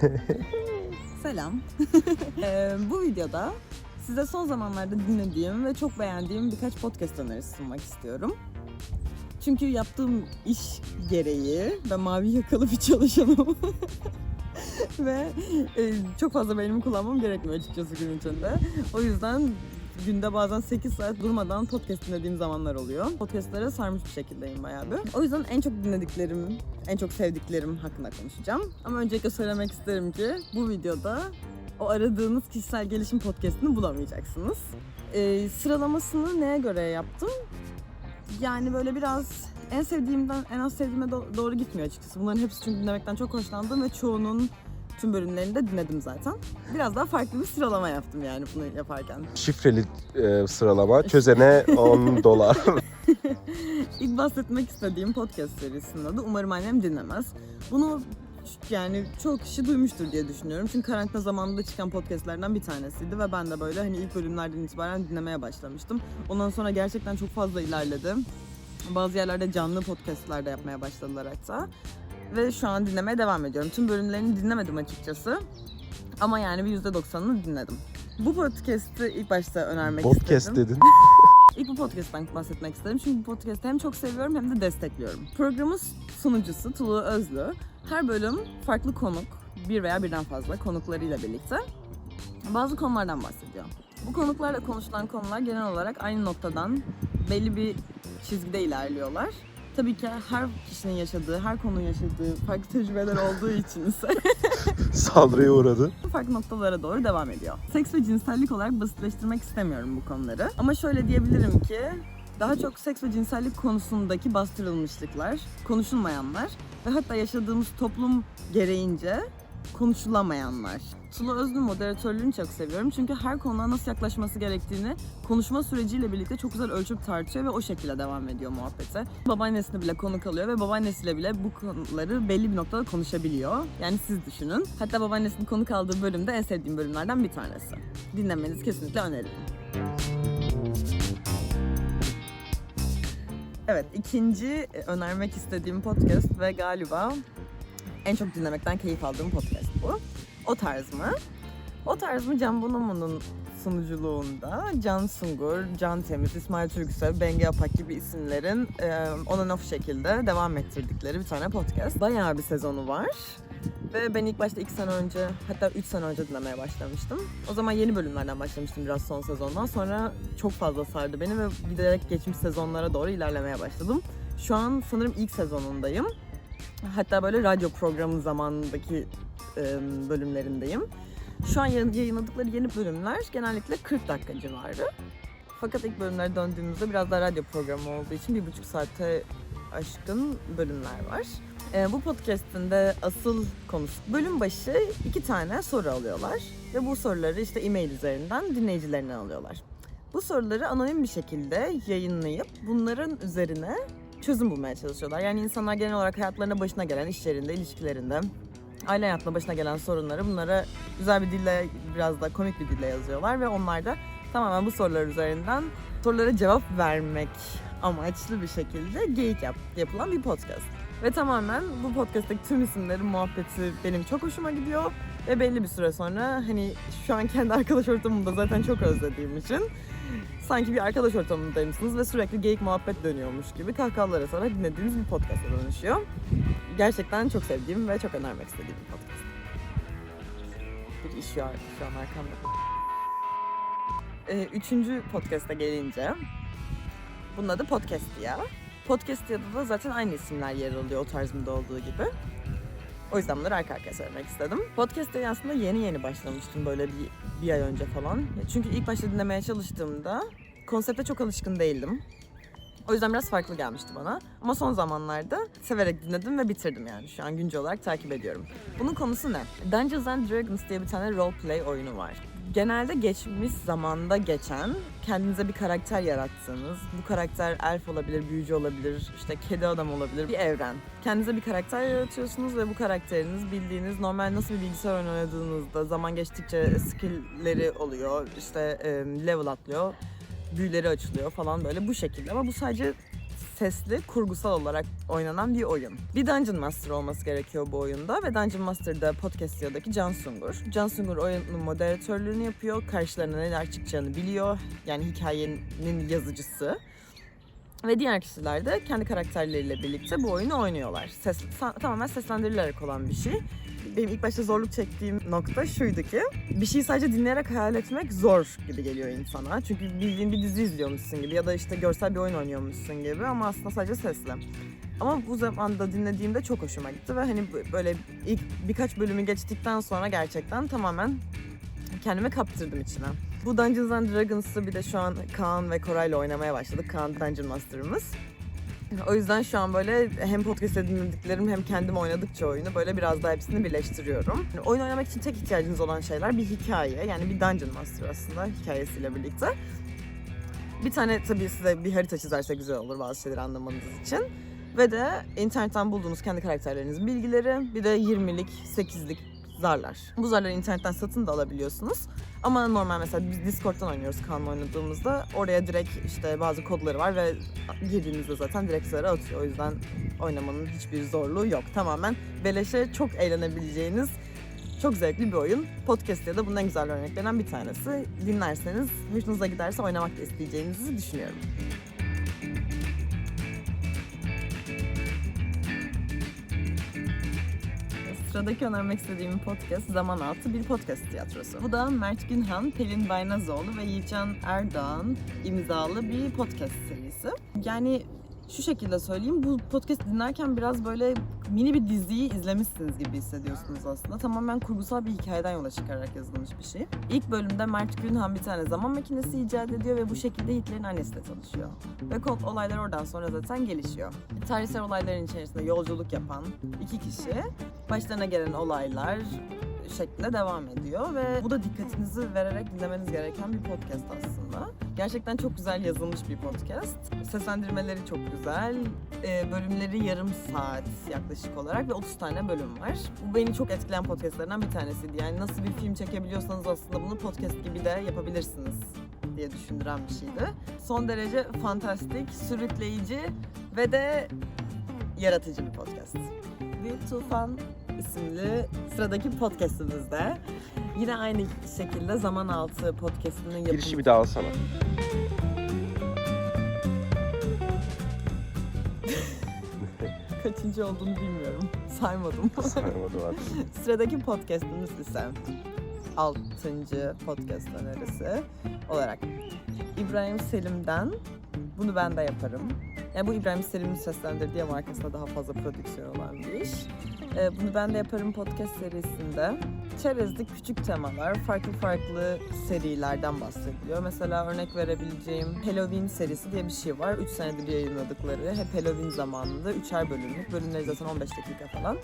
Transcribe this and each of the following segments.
Selam. Ee, bu videoda size son zamanlarda dinlediğim ve çok beğendiğim birkaç podcast önerisi sunmak istiyorum. Çünkü yaptığım iş gereği ben mavi yakalı bir çalışanım. ve e, çok fazla beynimi kullanmam gerekmiyor açıkçası gün içinde. O yüzden günde bazen 8 saat durmadan podcast dinlediğim zamanlar oluyor. Podcastlere sarmış bir şekildeyim bayağı bir. O yüzden en çok dinlediklerim, en çok sevdiklerim hakkında konuşacağım. Ama öncelikle söylemek isterim ki bu videoda o aradığınız kişisel gelişim podcastini bulamayacaksınız. Ee, sıralamasını neye göre yaptım? Yani böyle biraz en sevdiğimden en az sevdiğime do- doğru gitmiyor açıkçası. Bunların hepsi çünkü dinlemekten çok hoşlandım ve çoğunun tüm bölümlerini de dinledim zaten. Biraz daha farklı bir sıralama yaptım yani bunu yaparken. Şifreli e, sıralama çözene 10 dolar. İlk bahsetmek istediğim podcast serisinin adı Umarım Annem Dinlemez. Bunu yani çoğu kişi duymuştur diye düşünüyorum. Çünkü karantina zamanında çıkan podcastlerden bir tanesiydi ve ben de böyle hani ilk bölümlerden itibaren dinlemeye başlamıştım. Ondan sonra gerçekten çok fazla ilerledi. Bazı yerlerde canlı podcastler de yapmaya başladılar hatta. Ve şu an dinlemeye devam ediyorum. Tüm bölümlerini dinlemedim açıkçası. Ama yani bir %90'ını dinledim. Bu podcast'i ilk başta önermek Podcast istedim. dedin. İlk bu podcast'tan bahsetmek istedim. Çünkü bu podcast'ı hem çok seviyorum hem de destekliyorum. Programın sunucusu Tulu Özlü. Her bölüm farklı konuk, bir veya birden fazla konuklarıyla birlikte bazı konulardan bahsediyor. Bu konuklarla konuşulan konular genel olarak aynı noktadan belli bir çizgide ilerliyorlar. Tabii ki her kişinin yaşadığı, her konunun yaşadığı farklı tecrübeler olduğu için ise Saldırıya uğradı. farklı noktalara doğru devam ediyor. Seks ve cinsellik olarak basitleştirmek istemiyorum bu konuları. Ama şöyle diyebilirim ki daha çok seks ve cinsellik konusundaki bastırılmışlıklar, konuşulmayanlar ve hatta yaşadığımız toplum gereğince konuşulamayanlar. Sulu Özlü moderatörlüğünü çok seviyorum çünkü her konuya nasıl yaklaşması gerektiğini konuşma süreciyle birlikte çok güzel ölçüp tartıyor ve o şekilde devam ediyor muhabbete. Babaannesini bile konuk alıyor ve babaannesiyle bile bu konuları belli bir noktada konuşabiliyor. Yani siz düşünün. Hatta babaannesini konuk aldığı bölümde en sevdiğim bölümlerden bir tanesi. Dinlemenizi kesinlikle öneririm. Evet, ikinci önermek istediğim podcast ve galiba en çok dinlemekten keyif aldığım podcast bu. O tarz mı? O tarz mı Can Bonomo'nun sunuculuğunda Can Sungur, Can Temiz, İsmail Türksev, Bengi Apak gibi isimlerin e, on and off şekilde devam ettirdikleri bir tane podcast. Bayağı bir sezonu var. Ve ben ilk başta 2 sene önce hatta 3 sene önce dinlemeye başlamıştım. O zaman yeni bölümlerden başlamıştım biraz son sezondan. Sonra çok fazla sardı beni ve giderek geçmiş sezonlara doğru ilerlemeye başladım. Şu an sanırım ilk sezonundayım. Hatta böyle radyo programı zamanındaki bölümlerindeyim. Şu an yayın- yayınladıkları yeni bölümler genellikle 40 dakika civarı. Fakat ilk bölümlere döndüğümüzde biraz daha radyo programı olduğu için bir buçuk saate aşkın bölümler var. Bu podcast'in de asıl konusu bölüm başı iki tane soru alıyorlar ve bu soruları işte e-mail üzerinden dinleyicilerinden alıyorlar. Bu soruları anonim bir şekilde yayınlayıp bunların üzerine çözüm bulmaya çalışıyorlar. Yani insanlar genel olarak hayatlarına başına gelen iş yerinde, ilişkilerinde, aile hayatına başına gelen sorunları bunlara güzel bir dille, biraz da komik bir dille yazıyorlar ve onlar da tamamen bu sorular üzerinden sorulara cevap vermek amaçlı bir şekilde geyik yap, yapılan bir podcast. Ve tamamen bu podcast'taki tüm isimlerin muhabbeti benim çok hoşuma gidiyor. Ve belli bir süre sonra hani şu an kendi arkadaş ortamımda zaten çok özlediğim için sanki bir arkadaş ortamındaymışsınız ve sürekli geyik muhabbet dönüyormuş gibi kahkahalar atarak dinlediğiniz bir podcast'a dönüşüyor. Gerçekten çok sevdiğim ve çok önermek istediğim bir podcast. Bir iş an, şu an arkamda. Ee, üçüncü podcast'a gelince bunun adı Podcast ya. Podcast ya da zaten aynı isimler yer alıyor o tarzımda olduğu gibi. O yüzden bunları arka arkaya söylemek istedim. Podcast'e aslında yeni yeni başlamıştım böyle bir, bir ay önce falan. Çünkü ilk başta dinlemeye çalıştığımda konsepte çok alışkın değildim. O yüzden biraz farklı gelmişti bana. Ama son zamanlarda severek dinledim ve bitirdim yani. Şu an güncel olarak takip ediyorum. Bunun konusu ne? Dungeons and Dragons diye bir tane role play oyunu var. Genelde geçmiş zamanda geçen, kendinize bir karakter yarattığınız, bu karakter elf olabilir, büyücü olabilir, işte kedi adam olabilir, bir evren. Kendinize bir karakter yaratıyorsunuz ve bu karakteriniz bildiğiniz normal nasıl bir bilgisayar oynadığınızda zaman geçtikçe skill'leri oluyor, işte level atlıyor, büyüleri açılıyor falan böyle bu şekilde. Ama bu sadece sesli, kurgusal olarak oynanan bir oyun. Bir Dungeon Master olması gerekiyor bu oyunda ve Dungeon Master'da Podcastio'daki Can Sungur. Can Sungur oyunun moderatörlüğünü yapıyor, karşılarına neler çıkacağını biliyor. Yani hikayenin yazıcısı. Ve diğer kişiler de kendi karakterleriyle birlikte bu oyunu oynuyorlar. Ses, tamamen seslendirilerek olan bir şey. Benim ilk başta zorluk çektiğim nokta şuydu ki bir şeyi sadece dinleyerek hayal etmek zor gibi geliyor insana. Çünkü bildiğin bir dizi izliyormuşsun gibi ya da işte görsel bir oyun oynuyormuşsun gibi ama aslında sadece sesli. Ama bu zamanda dinlediğimde çok hoşuma gitti ve hani böyle ilk birkaç bölümü geçtikten sonra gerçekten tamamen kendimi kaptırdım içine. Bu Dungeons and Dragons'ı bir de şu an Kaan ve Koray'la oynamaya başladık. Kaan Dungeon Master'ımız. O yüzden şu an böyle hem podcast'te dinlediklerim hem kendim oynadıkça oyunu böyle biraz daha hepsini birleştiriyorum. Yani oyun oynamak için tek ihtiyacınız olan şeyler bir hikaye. Yani bir Dungeon Master aslında hikayesiyle birlikte. Bir tane tabii size bir harita çizerse güzel olur bazı şeyleri anlamanız için. Ve de internetten bulduğunuz kendi karakterlerinizin bilgileri, bir de 20'lik, 8'lik zarlar. Bu zarları internetten satın da alabiliyorsunuz. Ama normal mesela biz Discord'dan oynuyoruz Kaan'la oynadığımızda. Oraya direkt işte bazı kodları var ve girdiğinizde zaten direkt zarı atıyor. O yüzden oynamanın hiçbir zorluğu yok. Tamamen beleşe çok eğlenebileceğiniz çok zevkli bir oyun. Podcast ya da bunun en güzel örneklerinden bir tanesi. Dinlerseniz hoşunuza giderse oynamak da isteyeceğinizi düşünüyorum. Sıradaki önermek istediğim podcast Zaman Altı bir podcast tiyatrosu. Bu da Mert Günhan, Pelin Baynazoğlu ve Yiğitcan Erdoğan imzalı bir podcast serisi. Yani şu şekilde söyleyeyim, bu podcast dinlerken biraz böyle mini bir diziyi izlemişsiniz gibi hissediyorsunuz aslında. Tamamen kurgusal bir hikayeden yola çıkarak yazılmış bir şey. İlk bölümde Mert Günhan bir tane zaman makinesi icat ediyor ve bu şekilde Hitler'in annesiyle tanışıyor. Ve olaylar oradan sonra zaten gelişiyor. Tarihsel olayların içerisinde yolculuk yapan iki kişi başlarına gelen olaylar şeklinde devam ediyor ve bu da dikkatinizi vererek dinlemeniz gereken bir podcast aslında. Gerçekten çok güzel yazılmış bir podcast. Seslendirmeleri çok güzel. Ee, bölümleri yarım saat yaklaşık olarak ve 30 tane bölüm var. Bu beni çok etkileyen podcastlardan bir tanesiydi. Yani nasıl bir film çekebiliyorsanız aslında bunu podcast gibi de yapabilirsiniz diye düşündüren bir şeydi. Son derece fantastik, sürükleyici ve de yaratıcı bir podcast. Bir Tufan isimli sıradaki podcastimizde yine aynı şekilde Zaman Altı podcastinin yapımı... Girişi bir daha alsana. Kaçıncı olduğunu bilmiyorum. Saymadım. Saymadım artık. Sıradaki podcastimiz ise 6. podcast önerisi olarak İbrahim Selim'den Bunu Ben de Yaparım. Yani bu İbrahim Selim'in seslendirdiği ama arkasında daha fazla prodüksiyon olan bir iş. Ee, Bunu Ben de Yaparım podcast serisinde çerezlik küçük temalar, farklı farklı serilerden bahsediliyor. Mesela örnek verebileceğim Halloween serisi diye bir şey var. 3 senedir yayınladıkları. Hep Halloween zamanında 3'er bölümlük. Bölümleri zaten 15 dakika falan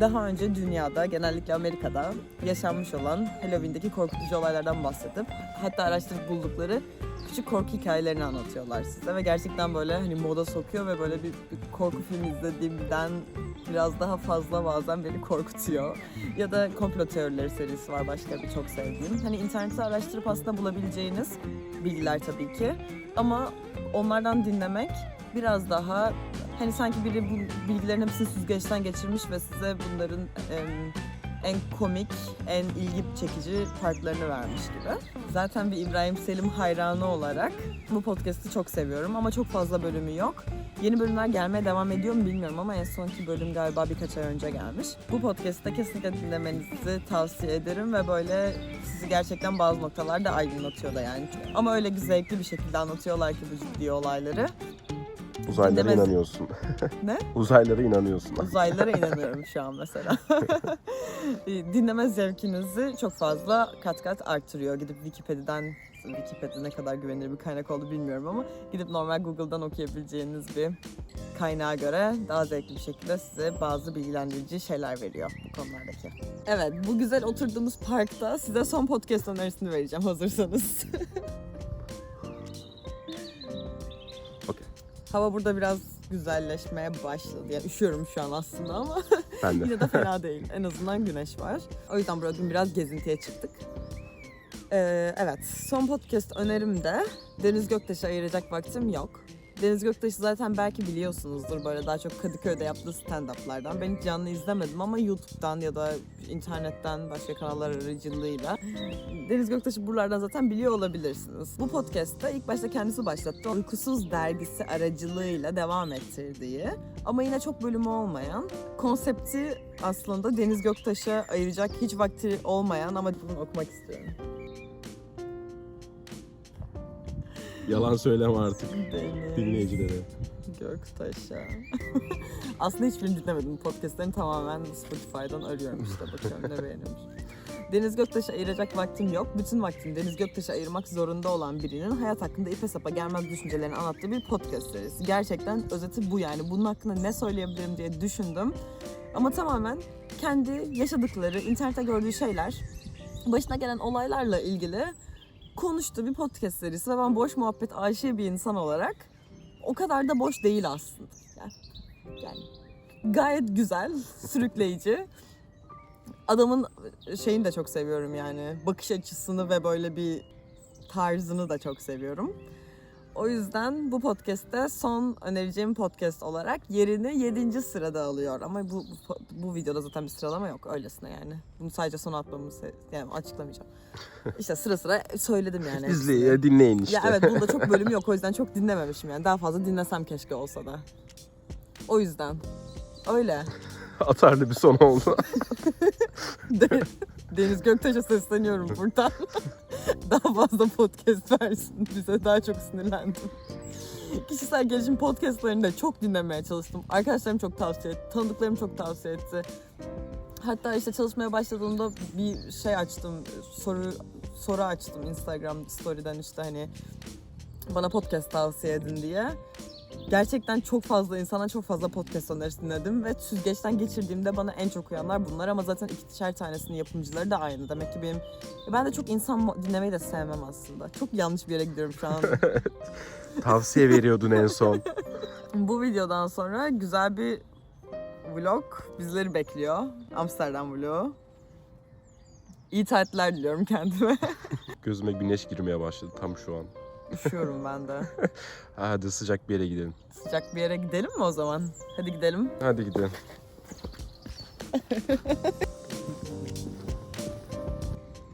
daha önce dünyada, genellikle Amerika'da yaşanmış olan Halloween'deki korkutucu olaylardan bahsedip hatta araştırıp buldukları küçük korku hikayelerini anlatıyorlar size ve gerçekten böyle hani moda sokuyor ve böyle bir, bir korku filmi izlediğimden biraz daha fazla bazen beni korkutuyor. Ya da komplo teorileri serisi var başka bir çok sevdiğim. Hani internette araştırıp aslında bulabileceğiniz bilgiler tabii ki ama onlardan dinlemek biraz daha hani sanki biri bu bilgilerin hepsini süzgeçten geçirmiş ve size bunların em, en komik, en ilgi çekici partlarını vermiş gibi. Zaten bir İbrahim Selim hayranı olarak bu podcast'i çok seviyorum ama çok fazla bölümü yok. Yeni bölümler gelmeye devam ediyor mu bilmiyorum ama en sonki bölüm galiba birkaç ay önce gelmiş. Bu podcast'te kesinlikle dinlemenizi tavsiye ederim ve böyle sizi gerçekten bazı noktalarda aydınlatıyor da yani. Ama öyle zevkli bir şekilde anlatıyorlar ki bu ciddi olayları. Uzaylılara Dinlemez- inanıyorsun. Ne? Uzaylılara inanıyorsun. Uzaylılara inanıyorum şu an mesela. Dinleme zevkinizi çok fazla kat kat arttırıyor. Gidip Wikipedia'dan, Wikipedia ne kadar güvenilir bir kaynak oldu bilmiyorum ama gidip normal Google'dan okuyabileceğiniz bir kaynağa göre daha zevkli bir şekilde size bazı bilgilendirici şeyler veriyor bu konulardaki. Evet, bu güzel oturduğumuz parkta size son podcast önerisini vereceğim hazırsanız. Hava burada biraz güzelleşmeye başladı. Yani üşüyorum şu an aslında ama Ben de. Yine de fena değil. En azından güneş var. O yüzden bugün biraz gezintiye çıktık. Ee, evet, son podcast önerimde Deniz Göktaş'a ayıracak vaktim yok. Deniz Göktaş'ı zaten belki biliyorsunuzdur böyle daha çok Kadıköy'de yaptığı stand-up'lardan. Ben hiç canlı izlemedim ama YouTube'dan ya da internetten başka kanallar aracılığıyla Deniz Göktaş'ı buralardan zaten biliyor olabilirsiniz. Bu podcast'ta ilk başta kendisi başlattı. Uykusuz dergisi aracılığıyla devam ettirdiği ama yine çok bölümü olmayan konsepti aslında Deniz Göktaş'a ayıracak hiç vakti olmayan ama bunu okumak istiyorum. Yalan söyleme artık dinleyicilere. Göktaş'a. Aslında hiçbirini dinlemedim. Podcastlerini tamamen Spotify'dan arıyorum işte. Bakıyorum ne beğeniyormuş. Deniz Göktaş'a ayıracak vaktim yok. Bütün vaktimi Deniz Göktaş'a ayırmak zorunda olan birinin hayat hakkında ipe sapa gelmez düşüncelerini anlattığı bir podcast serisi. Gerçekten özeti bu yani. Bunun hakkında ne söyleyebilirim diye düşündüm. Ama tamamen kendi yaşadıkları, internette gördüğü şeyler, başına gelen olaylarla ilgili konuştuğu bir podcast serisi ve ben boş muhabbet aşığı bir insan olarak o kadar da boş değil aslında. Yani, yani gayet güzel, sürükleyici. Adamın şeyini de çok seviyorum yani. Bakış açısını ve böyle bir tarzını da çok seviyorum. O yüzden bu podcast'te son önereceğim podcast olarak yerini 7. sırada alıyor. Ama bu, bu, bu videoda zaten bir sıralama yok öylesine yani. Bunu sadece sona atmamı yani açıklamayacağım. İşte sıra sıra söyledim yani. İzleyin, dinleyin işte. Ya evet bunda çok bölüm yok o yüzden çok dinlememişim yani. Daha fazla dinlesem keşke olsa da. O yüzden. Öyle. Atarlı bir son oldu. De- Deniz Göktaş'a sesleniyorum buradan. daha fazla podcast versin bize. Daha çok sinirlendim. Kişisel gelişim podcastlarını da çok dinlemeye çalıştım. Arkadaşlarım çok tavsiye etti. Tanıdıklarım çok tavsiye etti. Hatta işte çalışmaya başladığımda bir şey açtım. Soru soru açtım Instagram story'den işte hani bana podcast tavsiye edin diye. Gerçekten çok fazla insana çok fazla podcast önerisi dinledim ve süzgeçten geçirdiğimde bana en çok uyanlar bunlar ama zaten ikişer tanesinin yapımcıları da aynı. Demek ki benim ben de çok insan dinlemeyi de sevmem aslında. Çok yanlış bir yere gidiyorum şu an. Tavsiye veriyordun en son. Bu videodan sonra güzel bir vlog bizleri bekliyor. Amsterdam vlogu. İyi tatiller diliyorum kendime. Gözüme güneş girmeye başladı tam şu an. Üşüyorum ben de. Hadi sıcak bir yere gidelim. Sıcak bir yere gidelim mi o zaman? Hadi gidelim. Hadi gidelim.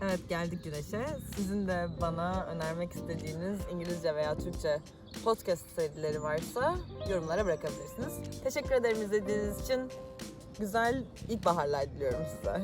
Evet geldik güneşe. Sizin de bana önermek istediğiniz İngilizce veya Türkçe podcast serileri varsa yorumlara bırakabilirsiniz. Teşekkür ederim izlediğiniz için. Güzel ilkbaharlar diliyorum size.